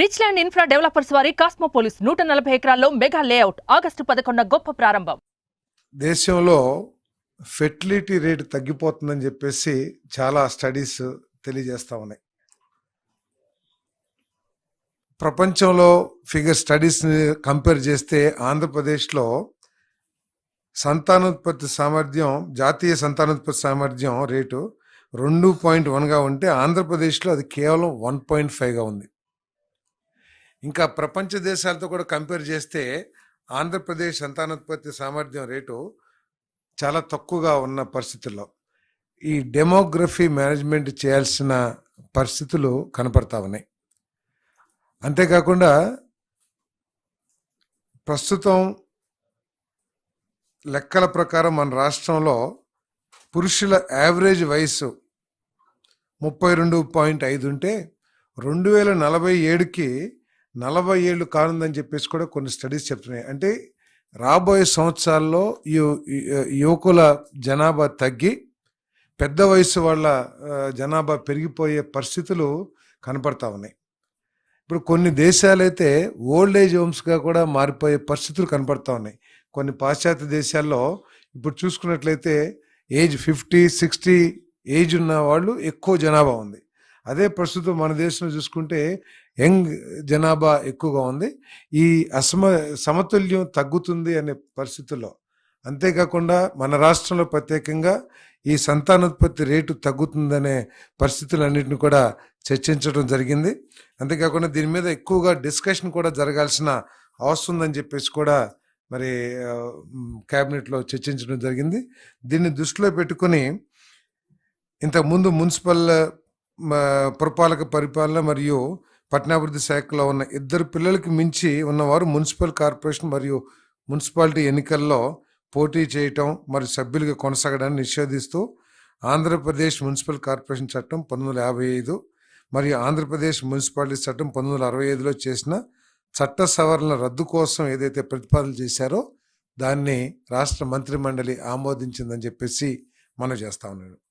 Rich land infra developers వారి కాస్మోపోలిస్ నూట నలభై ఎకరాల్లో మెగా లేఅవుట్ ఆగస్టు పదకొండు గొప్ప ప్రారంభం. దేశంలో ఫెర్టిలిటీ రేట్ తగ్గిపోతుందని చెప్పేసి చాలా స్టడీస్ తెలియజేస్తా ఉన్నాయి. ప్రపంచంలో ఫిగర్ స్టడీస్ని కంపేర్ చేస్తే ఆంధ్రప్రదేశ్లో సంతానోత్పత్తి సామర్థ్యం జాతీయ సంతానోత్పత్తి సామర్థ్యం రేటు రెండు పాయింట్ వన్గా ఉంటే ఆంధ్రప్రదేశ్లో అది కేవలం వన్ పాయింట్ ఫైవ్గా ఉంది. ఇంకా ప్రపంచ దేశాలతో కూడా కంపేర్ చేస్తే ఆంధ్రప్రదేశ్ సంతానోత్పత్తి సామర్థ్యం రేటు చాలా తక్కువగా ఉన్న పరిస్థితుల్లో. ఈ డెమోగ్రఫీ మేనేజ్మెంట్ చేయాల్సిన పరిస్థితులు కనపడతా ఉన్నాయి. అంతేకాకుండా ప్రస్తుతం లెక్కల ప్రకారం మన రాష్ట్రంలో పురుషుల యావరేజ్ వయసు ముప్పై రెండు పాయింట్ ఐదు ఉంటే రెండు వేల నలభై ఏడుకి నలభై ఏళ్ళు కానుందని చెప్పేసి కూడా కొన్ని స్టడీస్ చెప్తున్నాయి. అంటే రాబోయే సంవత్సరాల్లో యు- యువకుల జనాభా తగ్గి పెద్ద వయసు వాళ్ళ జనాభా పెరిగిపోయే పరిస్థితులు కనపడతా ఉన్నాయి. ఇప్పుడు కొన్ని దేశాలైతే ఓల్డ్ ఏజ్ హోమ్స్గా కూడా మారిపోయే పరిస్థితులు కనపడతా ఉన్నాయి. కొన్ని పాశ్చాత్య దేశాల్లో ఇప్పుడు చూసుకున్నట్లయితే ఏజ్ ఫిఫ్టీ సిక్స్టీ ఏజ్ ఉన్న వాళ్ళు ఎక్కువ జనాభా ఉంది. అదే ప్రస్తుతం మన దేశంలో చూసుకుంటే యంగ్ జనాభా ఎక్కువగా ఉంది. ఈ అసమ సమతుల్యం తగ్గుతుంది అనే పరిస్థితుల్లో. అంతేకాకుండా మన రాష్ట్రంలో ప్రత్యేకంగా ఈ సంతానోత్పత్తి రేటు తగ్గుతుందనే పరిస్థితులన్నింటిని కూడా చర్చించడం జరిగింది. అంతేకాకుండా దీని మీద ఎక్కువగా డిస్కషన్ కూడా జరగాల్సిన అవసరం ఉందని చెప్పేసి కూడా మరి క్యాబినెట్లో చర్చించడం జరిగింది. దీన్ని దృష్టిలో పెట్టుకొని ఇంతకుముందు మున్సిపల్ పురపాలక పరిపాలన మరియు పట్టణాభివృద్ధి శాఖలో ఉన్న ఇద్దరు పిల్లలకి మించి ఉన్నవారు మున్సిపల్ కార్పొరేషన్ మరియు మున్సిపాలిటీ ఎన్నికల్లో పోటీ చేయటం మరియు సభ్యులుగా కొనసాగడాన్ని నిషేధిస్తూ ఆంధ్రప్రదేశ్ మున్సిపల్ కార్పొరేషన్ చట్టం పంతొమ్మిది వందల యాభై ఐదు మరియు ఆంధ్రప్రదేశ్ మున్సిపాలిటీ చట్టం పంతొమ్మిది వందల అరవై ఐదులో చేసిన చట్ట సవరణ రద్దు కోసం ఏదైతే ప్రతిపాదన చేశారో దాన్ని రాష్ట్ర మంత్రి మండలి ఆమోదించిందని చెప్పేసి మనం చేస్తా ఉన్నాడు.